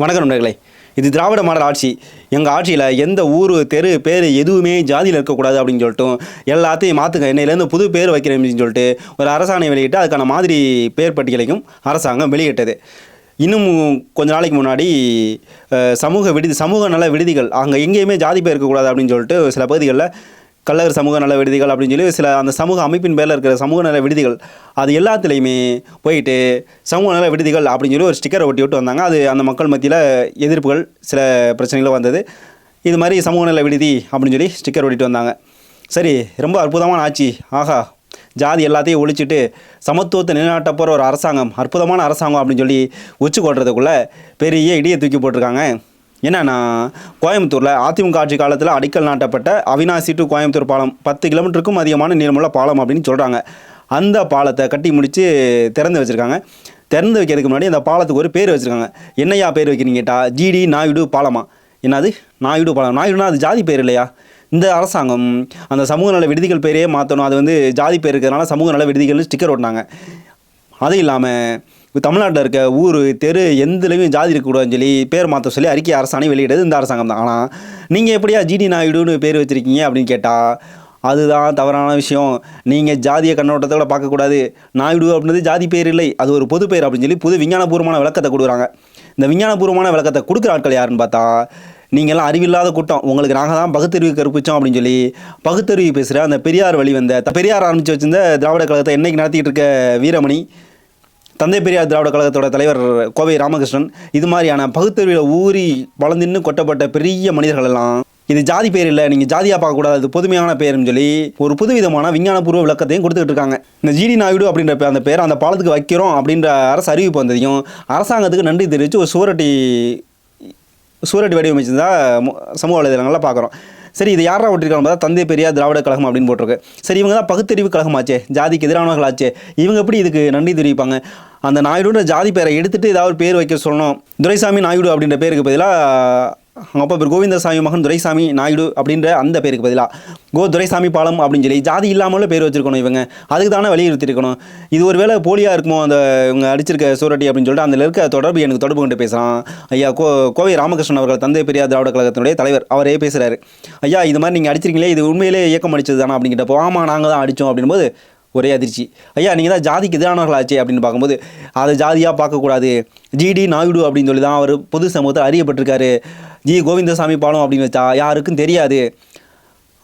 வணக்கம் நண்பர்களே. இது திராவிட மாடல் ஆட்சி. எங்கள் ஆட்சியில் எந்த ஊர் தெரு பேர் எதுவுமே ஜாதியில் இருக்கக்கூடாது அப்படின்னு சொல்லிட்டு எல்லாத்தையும் மாற்றுங்க என்னையிலேருந்து புது பேர் வைக்கிறேன் அப்படின்னு சொல்லிட்டு ஒரு அரசாணை வெளியிட்டு அதுக்கான மாதிரி பேர் பட்டியலையும் அரசாங்கம் வெளியிட்டது. இன்னும் கொஞ்ச நாளைக்கு முன்னாடி சமூக விடுதி சமூக நல விடுதிகள் அங்கே எங்கேயுமே ஜாதி பேர் இருக்கக்கூடாது அப்படின்னு சொல்லிட்டு சில பகுதிகளில் கள்ளகர் சமூக நல விடுதிகள் அப்படின்னு சொல்லி சில அந்த சமூக அமைப்பின் பேரில் இருக்கிற சமூக நல விடுதிகள் அது எல்லாத்துலேயுமே போயிட்டு சமூக நல விடுதிகள் அப்படின்னு சொல்லி ஒரு ஸ்டிக்கரை ஒட்டி விட்டு வந்தாங்க. அது அந்த மக்கள் மத்தியில் எதிர்ப்புகள் சில பிரச்சனைகளும் வந்தது. இது மாதிரி சமூக நல விடுதி அப்படின்னு சொல்லி ஸ்டிக்கர் ஒட்டிட்டு வந்தாங்க. சரி ரொம்ப அற்புதமான ஆட்சி. ஆஹா ஜாதி எல்லாத்தையும் ஒழிச்சிட்டு சமத்துவத்தை நிலைநாட்ட போகிற ஒரு அரசாங்கம் அற்புதமான அரசாங்கம் அப்படின்னு சொல்லி உச்சி கொட்டுறதுக்குள்ளே பெரிய இடியை தூக்கி போட்டிருக்காங்க. என்னன்னா கோயம்புத்தூரில் அதிமுக ஆட்சி காலத்தில் அடிக்கல் நாட்டப்பட்ட அவினாசி டு கோயம்புத்தூர் பாலம் பத்து கிலோமீட்டருக்கும் அதிகமான நீளமுள்ள பாலம் அப்படின்னு சொல்கிறாங்க அந்த பாலத்தை கட்டி முடித்து திறந்து வச்சுருக்காங்க. திறந்து வைக்கிறதுக்கு முன்னாடி அந்த பாலத்துக்கு ஒரு பேர் வச்சுருக்காங்க. என்னையா பேர் வைக்கிறீங்க கேட்டால் ஜிடி நாயுடு பாலமா? என்னது? நாயுடு பாலம். நாயுடுனா அது ஜாதி பேர் இல்லையா? இந்த அரசாங்கம் அந்த சமூக நல விடுதிகள் பேரே மாற்றணும் அது வந்து ஜாதி பேர் இருக்கிறதுனால சமூக நல விடுதிகள்னு ஸ்டிக்கர் ஓட்டினாங்க. அது இல்லாமல் தமிழ்நாட்டில் இருக்க ஊர் தெரு எந்தலையும் ஜாதி இருக்கக்கூடாதுன்னு சொல்லி பேர் மாற்ற சொல்லி அறிக்கை அரசாணை வெளியிட்டது இந்த அரசாங்கம் தான். ஆனால் நீங்கள் எப்படியா ஜிடி நாயுடுன்னு பேர் வச்சுருக்கீங்க அப்படின்னு கேட்டால் அதுதான் தவறான விஷயம். நீங்கள் ஜாதிய கண்ணோட்டத்தோட பார்க்கக்கூடாது நாயுடு அப்படின்றது ஜாதி பேர் இல்லை. அது ஒரு பொது பேர் அப்படின்னு சொல்லி புது விஞ்ஞானபூர்வமான விளக்கத்தை கொடுக்குறாங்க. இந்த விஞ்ஞானபூர்வமான விளக்கத்தை கொடுக்குற ஆட்கள் யாருன்னு பார்த்தா நீங்கள்லாம் அறிவில்லாத கூட்டம். உங்களுக்கு நாங்கள் தான் பகுத்தறிவு கற்பிச்சோம் அப்படின்னு சொல்லி பகுத்தறிவு பேசுகிற அந்த பெரியார் வழி வந்த பெரியார் ஆரம்பித்து வச்சிருந்த திராவிட கழகத்தை என்னைக்கு நடத்திட்டு இருக்க வீரமணி தந்தை பெரியார் திராவிட கழகத்தோட தலைவர் கோவை ராமகிருஷ்ணன் இது மாதிரியான பகுத்தறிவில் ஊறி வளர்ந்துன்னு கொட்டப்பட்ட பெரிய மனிதர்கள் எல்லாம் இது ஜாதி பேர் இல்லை நீங்கள் ஜாதியாக பார்க்கக்கூடாது அது பொதுமையான பேர்னு சொல்லி ஒரு புதுவிதமான விஞ்ஞானபூர்வ விளக்கத்தையும் கொடுத்துக்கிட்டு இருக்காங்க. இந்த ஜிடி நாயுடு அப்படின்ற அந்த பேர் அந்த பாலத்துக்கு வைக்கிறோம் அப்படின்ற அரசு அறிவிப்பு வந்ததையும் அரசாங்கத்துக்கு நன்றி தெரிவித்து ஒரு சுவரட்டி சுவரட்டி வடிவமைச்சிருந்தா சமூக வலைதளங்களில் பார்க்குறோம். சரி இது யாரா ஓட்டிருக்காங்க பார்த்தா தந்தை பெரியார் திராவிட கழகம் அப்படின்னு போட்டிருக்கு. சரி இவங்க தான் பகுத்தறிவு கழகமாச்சே ஜாதிக்கு எதிரானவர்களாச்சே. இவங்க எப்படி இதுக்கு நன்றி தெரிவிப்பாங்க? அந்த நாயுடுன்ற ஜாதி பேரை எடுத்துட்டு ஏதாவது பேர் வைக்க சொல்லணும். துரைசாமி நாயுடு அப்படின்ற பேருக்கு பதிலாக அப்போ பேர் கோவிந்தசாமி மகன் துரைசாமி நாயுடு அப்படின்ற அந்த பேருக்கு பதிலாக கோ துரைசாமி பாலம் அப்படின்னு சொல்லி ஜாதி இல்லாமலும் பேர் வச்சிருக்கணும் இவங்க. அதுக்கு தானே வலியுறுத்திருக்கணும் இது ஒரு வேளை போலியாக இருக்குமோ அந்த இவங்க அடிச்சிருக்க சூரட்டி அப்படின்னு சொல்லிட்டு அதில் இருக்க தொடர்பு எனக்கு தொடர்பு கொண்டு பேசுகிறான் ஐயா கோ கோவை ராமகிருஷ்ணன் அவர்கள் தந்தை பெரியார் திராவிட கழகத்தினுடைய தலைவர் அவரே பேசுகிறாரு ஐயா இது மாதிரி நீங்கள் அடிச்சிருக்கீங்களே இது உண்மையிலே இயக்கம் அடிச்சது தானே அப்படிங்கிட்டப்போ ஆமாம் நாங்கள் தான் அடித்தோம் அப்படின்போது ஒரே அதிர்ச்சி. ஐயா நீங்கள் தான் ஜாதிக்கு எதிரானவர்களாச்சே அப்படின்னு பார்க்கும்போது அதை ஜாதியாக பார்க்கக்கூடாது. ஜிடி நாயுடு அப்படின்னு சொல்லி தான் அவர் பொது சமூகத்தில் அறியப்பட்டிருக்காரு. ஜி கோவிந்தசாமி பாலம் அப்படின்னு வச்சா யாருக்கும் தெரியாது.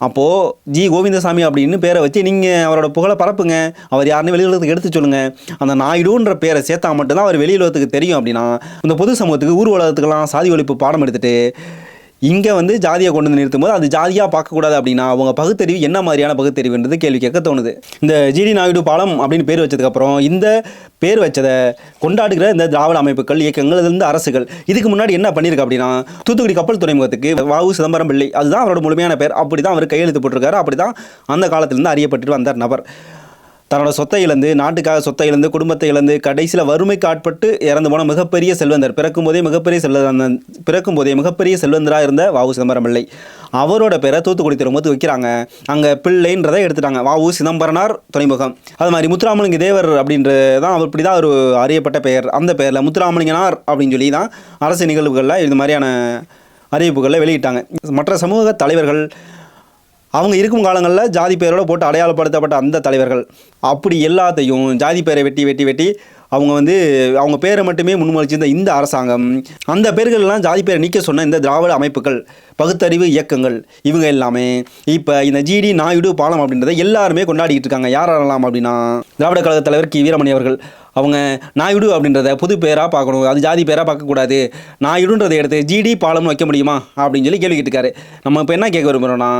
அப்போது ஜி கோவிந்தசாமி அப்படின்னு பேரை வச்சு நீங்கள் அவரோட புகழை பரப்புங்க. அவர் யாருன்னு வெளியுலகத்துக்கு எடுத்து சொல்லுங்கள் அந்த நாயுடுன்ற பேரை சேர்த்தா மட்டும்தான் அவர் வெளியுலகத்துக்கு தெரியும் அப்படின்னா இந்த பொது சமூகத்துக்கு ஊர்வலத்துக்கெல்லாம் சாதி ஒழிப்பு பாடம் எடுத்துகிட்டு இங்கே வந்து ஜாதியை கொண்டு வந்து நிறுத்தும் போது அது ஜாதியாக பார்க்கக்கூடாது அப்படின்னா அவங்க பகுத்தறிவு என்ன மாதிரியான பகுத்தறிவுன்றது கேள்வி கேட்க தோணுது. இந்த ஜிடி நாயுடு பாலம் அப்படின்னு பேர் வச்சதுக்கப்புறம் இந்த பேர் வச்சதை கொண்டாடுகிற இந்த திராவிட அமைப்புகள் இயக்கங்கள் இருந்து அரசுகள் இதுக்கு முன்னாடி என்ன பண்ணியிருக்கு அப்படின்னா தூத்துக்குடி கப்பல் துறைமுகத்துக்கு வாவு சிதம்பரம் பிள்ளை அதுதான் அவரோட முழுமையான பேர். அப்படி தான் அவர் கையெழுத்து போட்டிருக்காரு. அப்படி தான் அந்த காலத்திலேருந்து அறியப்பட்டு வந்தார் நபர். தன்னோட சொத்தை இழந்து நாட்டுக்காக சொத்தை இழந்து குடும்பத்தை இழந்து கடைசியில் வறுமைக்கு ஆட்பட்டு இறந்து போன மிகப்பெரிய செல்வந்தர். பிறக்கும் போதே மிகப்பெரிய செல்வந்தன் பிறக்கும் போதே மிகப்பெரிய செல்வந்தராக இருந்த வாவு சிதம்பரம் பிள்ளை அவரோட பேரை தூத்துக்குடி துறைமுகத்து வைக்கிறாங்க. அங்கே பிள்ளைன்றதை எடுத்துட்டாங்க. வாவு சிதம்பரனார் துறைமுகம். அது மாதிரி முத்துராமலிங்க தேவர் அப்படின்றது தான் அவர் இப்படி தான் ஒரு அறியப்பட்ட பெயர். அந்த பெயரில் முத்துராமலிங்கனார் அப்படின்னு சொல்லி தான் அரசு நிகழ்வுகளில் இது மாதிரியான அறிவிப்புகளில் வெளியிட்டாங்க. மற்ற சமூக தலைவர்கள் அவங்க இருக்கும் காலங்களில் ஜாதி பேரோட போட்டு அடையாளப்படுத்தப்பட்ட அந்த தலைவர்கள். அப்படி எல்லாத்தையும் ஜாதி பேரை வெட்டி வெட்டி வெட்டி அவங்க வந்து அவங்க பேரை மட்டுமே முன்மொழிச்சிருந்த இந்த அரசாங்கம் அந்த பேர்கள்லாம் ஜாதி பேரை நீக்க சொன்ன இந்த திராவிட அமைப்புகள் பகுத்தறிவு இயக்கங்கள் இவங்க எல்லாமே இப்போ இந்த ஜிடி நாயுடு பாலம் அப்படின்றத எல்லாருமே கொண்டாடிக்கிட்டு இருக்காங்க. யார் யாரெல்லாம் அப்படின்னா திராவிட கழக தலைவர் கி. வீரமணி அவர்கள். அவங்க நாயுடு அப்படின்றத புது பேராக பார்க்கணும். அது ஜாதி பேராக பார்க்கக்கூடாது. நாயுடுன்றதை எடுத்து ஜிடி பாலம்னு வைக்க முடியுமா? அப்படின்னு சொல்லி கேள்வி கேட்டுக்காரு நம்ம இப்போ என்ன கேட்க விரும்புகிறோன்னா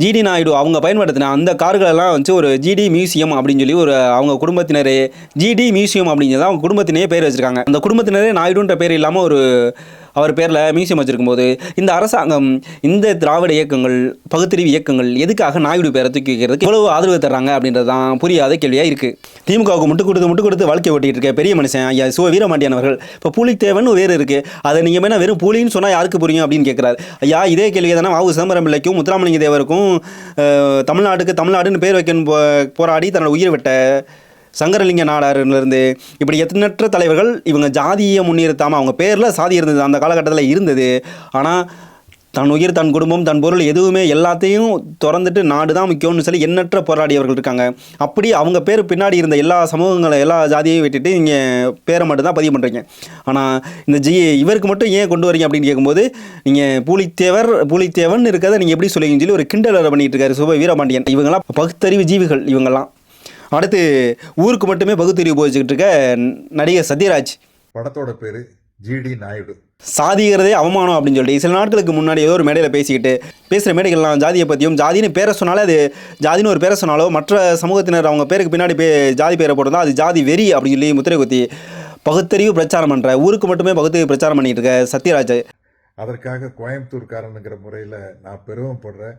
ஜிடி நாயுடு அவங்க பயன்படுத்தின அந்த கார்களெல்லாம் வந்து ஒரு ஜிடி மியூசியம் அப்படின்னு சொல்லி ஒரு அவங்க குடும்பத்தினரே ஜிடி மியூசியம் அப்படிங்கிறது அவங்க குடும்பத்தினே பேர் வச்சிருக்காங்க. அந்த குடும்பத்தினரே நாயுடுன்ற பேர் இல்லாமல் ஒரு அவர் பேரில் மியூசியம் வச்சிருக்கும் போது இந்த அரசாங்கம் இந்த திராவிட இயக்கங்கள் பகுத்தறிவு இயக்கங்கள் எதுக்காக நாயுடு பேரை தூக்கி வைக்கிறதுக்கு இவ்வளவு ஆதரவு தர்றாங்க அப்படின்றது தான் புரியாத கேள்வியாக இருக்குது திமுகவுக்கு முட்டு கொடுத்து முட்டு கொடுத்து வாழ்க்கை ஓட்டிகிட்டு இருக்க பெரிய மனுஷன் ஐயா சிவ வீரமாண்டியன் அவர்கள். இப்போ புலித்தேவன் வேறு இருக்குது அதை நீங்கள் வேணால் வெறும் புலின்னு சொன்னால் யாருக்கு புரியும் அப்படின்னு கேட்குறாரு ஐயா இதே கேள்வியை தானே வாவு சிதம்பரம் பிள்ளைக்கும் முத்துராமலிங்க தேவருக்கும் தமிழ்நாட்டுக்கு தமிழ்நாடுன்னு பேர் வைக்கணும் போ போராடி தன்னோட உயிர் விட்ட சங்கரலிங்க நாடாருலேருந்து இப்படி எத்தனற்ற தலைவர்கள் இவங்க ஜாதியை முன்னிறுத்தாமல் அவங்க பேரில் சாதி இருந்தது அந்த காலகட்டத்தில் இருந்தது. ஆனால் தன் உயிர் தன் குடும்பம் தன் பொருள் எதுவுமே எல்லாத்தையும் திறந்துட்டு நாடு தான் முக்கியம்னு சொல்லி எண்ணற்ற போராடியவர்கள் இருக்காங்க. அப்படி அவங்க பேர் பின்னாடி இருந்த எல்லா சமூகங்களை எல்லா ஜாதியையும் விட்டுட்டு நீங்கள் பேரை மட்டும்தான் பதிவு பண்ணுறீங்க ஆனால் இந்த ஜி இவருக்கு மட்டும் ஏன் கொண்டு வரீங்க அப்படின்னு கேட்கும்போது நீங்கள் பூலித்தேவர் பூலித்தேவன் இருக்கிறத நீங்கள் எப்படி சொல்லுவீங்கன்னு சொல்லி ஒரு கிண்டலரை பண்ணிட்டு இருக்காரு சுப வீரபாண்டியன். இவங்களாம் பகுத்தறிவு ஜீவிகள் இவங்கெல்லாம். அடுத்து ஊருக்கு மட்டுமே பகுத்தறிவு போதிச்சுக்கிட்டு இருக்க நடிகர் சத்யராஜ். படத்தோட பேரு ஜிடி நாயுடு. சாதிகிறதே அவமானம் அப்படின்னு சொல்லிட்டு சில நாட்களுக்கு முன்னாடி ஏதோ ஒரு மேடையில் பேசிக்கிட்டு பேசுகிற மேடைகள்லாம் ஜாதியை பற்றியும் ஜாதின்னு பேரை சொன்னாலே அது ஜாதின்னு ஒரு பேரை சொன்னாலோ மற்ற சமூகத்தினர் அவங்க பேருக்கு பின்னாடி பே ஜாதி பேரை போட்டிருந்தா அது ஜாதி வெறி அப்படின்னு சொல்லி முத்திரை குத்தி பகுத்தறிவு பிரச்சாரம் பண்ணுற ஊருக்கு மட்டுமே பகுத்தறிவு பிரச்சாரம் பண்ணிட்டு இருக்க சத்யராஜ். அதற்காக கோயம்புத்தூர்காரனுங்கிற முறையில் நான் பெருமைப்படுறேன்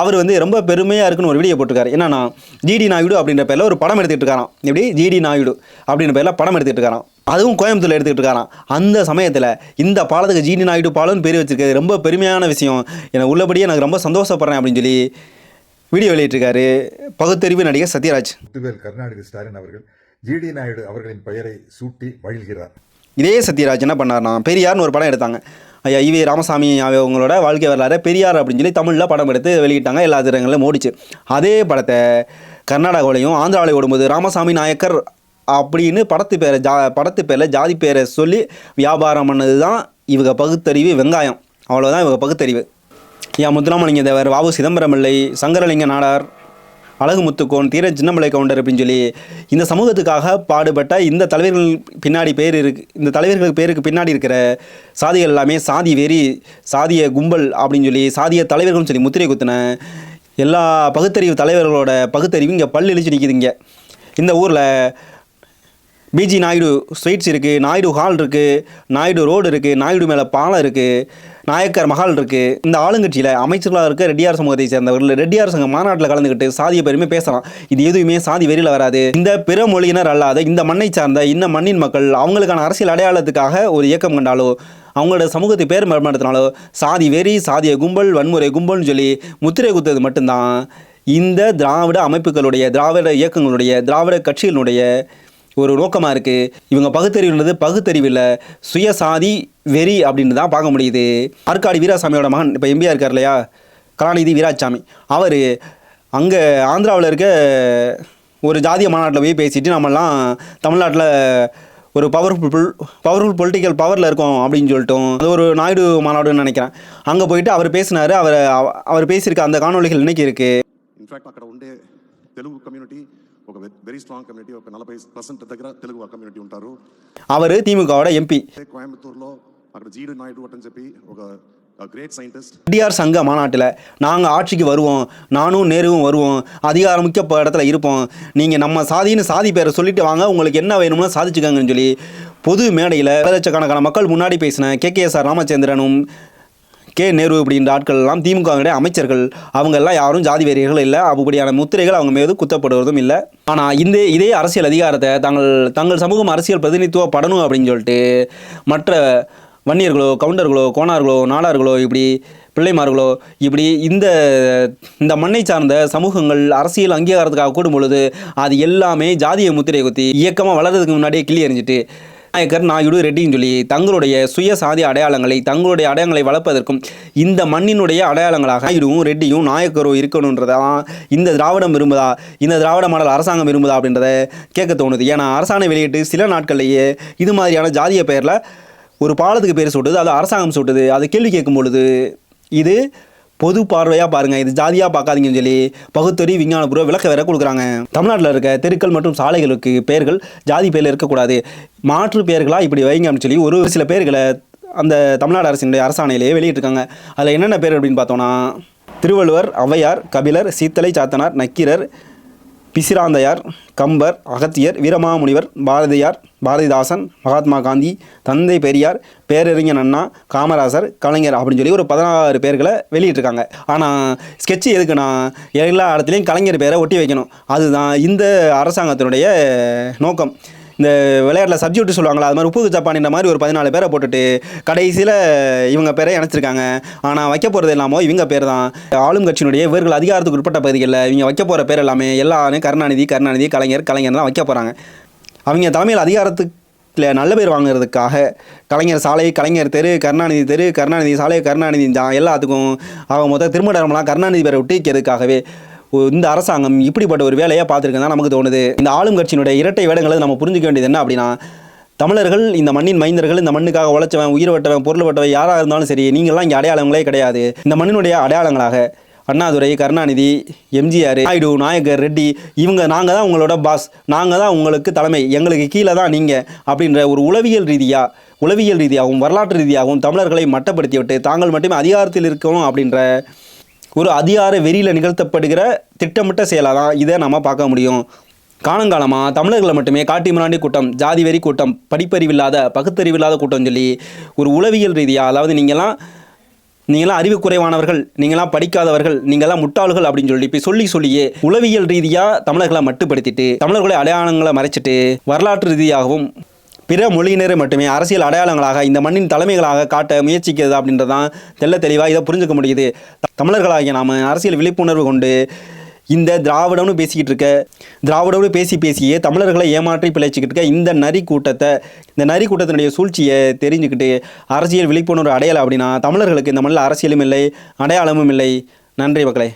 அவர் வந்து ரொம்ப பெருமையாக இருக்குன்னு ஒரு வீடியோ போட்டிருக்காரு. என்னன்னா ஜிடி நாயுடு அப்படின்ற பேரில் ஒரு படம் எடுத்துகிட்டு இருக்காராம். எப்படி? ஜிடி நாயுடு அப்படின்ற பேரில் படம் எடுத்துகிட்டு இருக்காராம். அதுவும் கோயம்புத்தூர்ல எடுத்துக்கிட்டு இருக்காராம். அந்த சமயத்தில் இந்த பாலத்துக்கு ஜிடி நாயுடு பாலம்னு பேர் வச்சிருக்கிறது ரொம்ப பெருமையான விஷயம். எனக்கு உள்ளபடியே எனக்கு ரொம்ப சந்தோஷப்படுறேன் அப்படின்னு சொல்லி வீடியோ வெளியிட்டிருக்காரு பகுத்தறிவு நடிகர் சத்யராஜ். முத்துவேல் கருணாநிதி ஸ்டாலின் அவர்கள் ஜிடி நாயுடு அவர்களின் பெயரை சூட்டி மகிழ்கிறார். இதே சத்யராஜ் என்ன பண்ணார்னா பெரியார்னு ஒரு படம் எடுத்தாங்க. ஐயா இவி ராமசாமி அவங்களோட வாழ்க்கை வரலாறு பெரியார் அப்படின்னு சொல்லி தமிழில் படம் எடுத்து வெளியிட்டாங்க எல்லா திறங்களிலும் ஓடிச்சு. அதே படத்தை கர்நாடகாவிலையும் ஆந்திராவிலையும் ஓடும்போது ராமசாமி நாயக்கர் அப்படின்னு படத்து பேரை ஜா படத்து பேரில் ஜாதி பேரை சொல்லி வியாபாரம் பண்ணது தான் இவங்க பகுத்தறிவு வெங்காயம். அவ்வளோதான் இவங்க பகுத்தறிவு. ஐயா முத்துராமலிங்க தேவர் வாவு சிதம்பரம் பிள்ளை சங்கரலிங்க நாடார் அழகு முத்துக்கோன் தீர சின்னமலை கவுண்டர் அப்படின்னு சொல்லி இந்த சமூகத்துக்காக பாடுபட்ட இந்த தலைவர்கள் பின்னாடி பேர் இருக்கு இந்த தலைவர்களுக்கு பேருக்கு பின்னாடி இருக்கிற சாதிகள் எல்லாமே சாதி வெறி சாதிய கும்பல் அப்படின்னு சொல்லி சாதிய தலைவர்கள்னு சொல்லி முத்திரை குத்தின எல்லா பகுத்தறிவு தலைவர்களோட பகுத்தறிவு இங்கே பல் இழிச்சு நிற்கிதுங்க இந்த ஊரில் பிஜி நாயுடு ஸ்ட்ரீட்ஸ் இருக்குது நாயுடு ஹால் இருக்குது நாயுடு ரோடு இருக்குது நாயுடு மேலே பாலம் இருக்குது நாயக்கர் மஹால் இருக்குது இந்த ஆளுங்கட்சியில் அமைச்சர்களாக இருக்க ரெட்டியார் சமூகத்தை சேர்ந்தவர்கள் ரெட்டியார் சங்க மாநாட்டில் கலந்துக்கிட்டு சாதிய பெருமை பேசலாம். இது எதுவுமே சாதி வெறியில் வராது. இந்த பிற மொழியினர் அல்லாத இந்த மண்ணை சார்ந்த இந்த மண்ணின் மக்கள் அவங்களுக்கான அரசியல் அடையாளத்துக்காக ஒரு இயக்கம் கண்டாலோ அவங்களோட சமூகத்தை பேர் மேம்படுத்தினாலோ சாதி வெறி சாதிய கும்பல் வன்முறை கும்பல்னு சொல்லி முத்திரை குத்துறது மட்டும்தான். இந்த திராவிட அமைப்புகளுடைய திராவிட இயக்கங்களுடைய திராவிட கட்சிகளுடைய ஒரு நோக்கமாக இருக்குது இவங்க பகுத்தறிவுன்றது பகுத்தறிவு இல்லை சுயசாதி வெறி அப்படின்னு தான் பார்க்க முடியுது. ஆற்காடு வீராசாமியோட மகன் இப்போ எம்பியா இருக்கார் இல்லையா? கலாநிதி வீராசாமி. அவர் அங்கே ஆந்திராவில் இருக்க ஒரு ஜாதிய மாநாட்டில் போய் பேசிட்டு நம்மலாம் தமிழ்நாட்டில் ஒரு பவர்ஃபுல் பவர்ஃபுல் பொலிட்டிக்கல் பவரில் இருக்கோம் அப்படின்னு சொல்லிட்டோம். அது ஒரு நாயுடு மாநாடுன்னு நினைக்கிறேன். அங்கே போயிட்டு அவர் பேசினார். அவர் அவர் பேசியிருக்க அந்த காணொளிகள் இன்னைக்கு இருக்குது ఇన్ఫాక్ట్ అక్కడ ఉండే తెలుగు కమ్యూనిటీ ఒక వెరీ స్ట్రాంగ్ కమ్యూనిటీ ఒక నలభై పర్సెంట్ దగ్గర తెలుగు కమ్యూనిటీ ఉంటారు அவர் திமுகவோட எம்பி అదే కోయంబత్తూరులో అక్కడ జీడు నాయుడు అని చెప్పి ఒక గ్రేట్ సైంటిస్ట్ ரெட்டியார் சங்க மாநாட்டில் நாங்கள் ஆட்சிக்கு வருவோம் நானும் நேருவும் வருவோம் அதிகாரம் முக்கிய ப- இடத்துல இருப்போம் நீங்கள் நம்ம சாதின்னு சாதி பேரை சொல்லிட்டு வாங்க உங்களுக்கு என்ன வேணும்னோ சாதிச்சுக்கங்கன்னு சொல்லி பொது மேடையில் லட்சக்கணக்கான மக்கள் முன்னாடி பேசின கே கே எஸ் ஆர் ராமச்சந்திரனும் கே நேரு அப்படின்ற ஆட்கள் எல்லாம் திமுகவுடைய அமைச்சர்கள். அவங்க எல்லாம் யாரும் ஜாதி வெறியர்கள் இல்லை. அப்படியான முத்திரைகள் அவங்க மீது குத்தப்படுவதும் இல்லை. ஆனால் இந்த இதே அரசியல் அதிகாரத்தை தங்கள் தங்கள் சமூகம் அரசியல் பிரதிநிதித்துவப்படணும் அப்படின்னு சொல்லிட்டு மற்ற வன்னியர்களோ கவுண்டர்களோ கோணார்களோ நாடார்களோ இப்படி பிள்ளைமார்களோ இப்படி இந்த இந்த மண்ணை சார்ந்த சமூகங்கள் அரசியல் அங்கீகாரத்துக்காக கூடும் பொழுது அது எல்லாமே ஜாதிய முத்திரை குத்தி இயக்கமாக வளர்றதுக்கு முன்னாடியே கிளி எறிஞ்சிட்டு நாயக்கர் நாயுடு ரெட்டின்னு சொல்லி தங்களுடைய சுயசாதி அடையாளங்களை தங்களுடைய அடையாளங்களை வளர்ப்பதற்கும் இந்த மண்ணினுடைய அடையாளங்களாக நாயுடுவும் ரெட்டியும் நாயக்கரும் இருக்கணுன்றதான் இந்த திராவிடம் விரும்புதா இந்த திராவிட மாடல் அரசாங்கம் விரும்புதா அப்படின்றத கேட்க தோணுது. ஏன்னா அரசாணை வெளியிட்டு சில நாட்கள்லேயே இது மாதிரியான ஜாதிய பெயரில் ஒரு பாலத்துக்கு பேர் சுட்டுது அது அரசாங்கம் சுட்டுது. அது கேள்வி கேட்கும் பொழுது இது பொது பார்வையாக பாருங்கள் இது ஜாதியாக பார்க்காதீங்கன்னு சொல்லி பகுத்தறி விஞ்ஞானபூர்வ விளக்க வேற கொடுக்குறாங்க. தமிழ்நாட்டில் இருக்க தெருக்கள் மற்றும் சாலைகளுக்கு பெயர்கள் ஜாதி பேரில் இருக்கக்கூடாது. மாற்று பெயர்களாக இப்படி வைங்க அப்படின்னு சொல்லி ஒரு சில பேர்களை அந்த தமிழ்நாடு அரசினுடைய அரசாணையிலேயே வெளியிட்டிருக்காங்க. அதில் என்னென்ன பேர் அப்படின்னு பார்த்தோன்னா திருவள்ளுவர் ஔவையார் கபிலர் சீத்தலை சாத்தனார் நக்கீரர் பிசிராந்தையார் கம்பர் அகத்தியர் வீரமாமுனிவர் பாரதியார் பாரதிதாசன் மகாத்மா காந்தி தந்தை பெரியார் பேரறிஞர் அண்ணா காமராசர் கலைஞர் அப்படின்னு சொல்லி ஒரு பதினாறு பேர்களை வெளியிட்டிருக்காங்க. ஆனால் ஸ்கெட்ச் எதுக்குன்னா எல்லா இடத்துலையும் கலைஞர் பேரை ஒட்டி வைக்கணும். அதுதான் இந்த அரசாங்கத்தினுடைய நோக்கம். இந்த விளையாட்டில் சப்ஜெக்ட் சொல்லுவாங்களா அது மாதிரி உப்பு ஜப்பானின்ற மாதிரி ஒரு பதினாலு பேரை போட்டுட்டு கடைசியில் இவங்க பேரை இணைச்சிருக்காங்க. ஆனால் வைக்க போகிறது எல்லாமோ இவங்க பேர் தான். ஆளும் கட்சியினுடைய இவர்கள் அதிகாரத்துக்கு உட்பட்ட பகுதிகளில் இவங்க வைக்க போகிற பேர் எல்லாமே எல்லாமே கருணாநிதி கருணாநிதி கலைஞர் கலைஞர் தான் வைக்க போகிறாங்க அவங்க தலைமையில் அதிகாரத்துக்கு நல்ல பேர் வாங்குறதுக்காக கலைஞர் சாலை கலைஞர் தெரு கருணாநிதி தெரு கருணாநிதி சாலை கருணாநிதி தான் எல்லாத்துக்கும் அவங்க மொத்தம் திருமணம்லாம் கருணாநிதி பேரை விட்டு வைக்கிறதுக்காகவே இந்த அரசாங்கம் இப்படிப்பட்ட ஒரு வேலையாக பார்த்துருக்கேன் தான் நமக்கு தோணுது. இந்த ஆளும் கட்சியினுடைய இரட்டை வேடங்களை நம்ம புரிஞ்சிக்க வேண்டியது என்ன அப்படின்னா தமிழர்கள் இந்த மண்ணின் மைந்தர்கள் இந்த மண்ணுக்காக உழைச்சவன் உயிர் வட்டவன் பொருள் வட்டவன் யாராக இருந்தாலும் சரி நீங்கள்லாம் இங்கே அடையாளங்களே கிடையாது. இந்த மண்ணினுடைய அடையாளங்களாக அண்ணாதுரை கருணாநிதி எம்ஜிஆர் நாயுடு நாயக்கர் ரெட்டி இவங்க நாங்கள் தான் உங்களோட பாஸ் நாங்கள் தான் உங்களுக்கு தலைமை எங்களுக்கு கீழே தான் நீங்கள் அப்படின்ற ஒரு உளவியல் ரீதியாக உளவியல் ரீதியாகவும் வரலாற்று ரீதியாகவும் தமிழர்களை மட்டப்படுத்தி விட்டு தாங்கள் மட்டுமே அதிகாரத்தில் இருக்கணும் அப்படின்ற ஒரு அதிகார வெறியில் நிகழ்த்தப்படுகிற திட்டமிட்ட செயலாக தான் இதை நம்ம பார்க்க முடியும். காலங்காலமாக தமிழர்களை மட்டுமே காட்டி மிராண்டி கூட்டம் ஜாதி வெறி கூட்டம் படிப்பறிவில்லாத பகுத்தறிவில்லாத கூட்டம் சொல்லி ஒரு உளவியல் ரீதியாக அதாவது நீங்களாம் நீங்களாம் அறிவு குறைவானவர்கள் நீங்களாம் படிக்காதவர்கள் நீங்களாம் முட்டாள்கள் அப்படின்னு சொல்லி இப்போ சொல்லி சொல்லியே உளவியல் ரீதியாக தமிழர்களை மட்டுப்படுத்திட்டு தமிழர்களை அடையாளங்களை மறைச்சிட்டு வரலாற்று ரீதியாகவும் பிற மொழியினரை மட்டுமே அரசியல் அடையாளங்களாக இந்த மண்ணின் தலைமைகளாக காட்ட முயற்சிக்கிறது அப்படின்றதான் தெள்ள தெளிவாக இதை புரிஞ்சுக்க முடியுது. தமிழர்களாகிய நாம் அரசியல் விழிப்புணர்வு கொண்டு இந்த திராவிடம்னு பேசிக்கிட்டு இருக்க திராவிடம்னு பேசி பேசியே தமிழர்களை ஏமாற்றி பிழைச்சிக்கிட்டு இருக்க இந்த நரி கூட்டத்தை இந்த நரி கூட்டத்தினுடைய சூழ்ச்சியை தெரிஞ்சுக்கிட்டு அரசியல் விழிப்புணர்வு அடையலை அப்படின்னா தமிழர்களுக்கு இந்த மண்ணில் அரசியலும் இல்லை அடையாளமும் இல்லை. நன்றி மக்களே.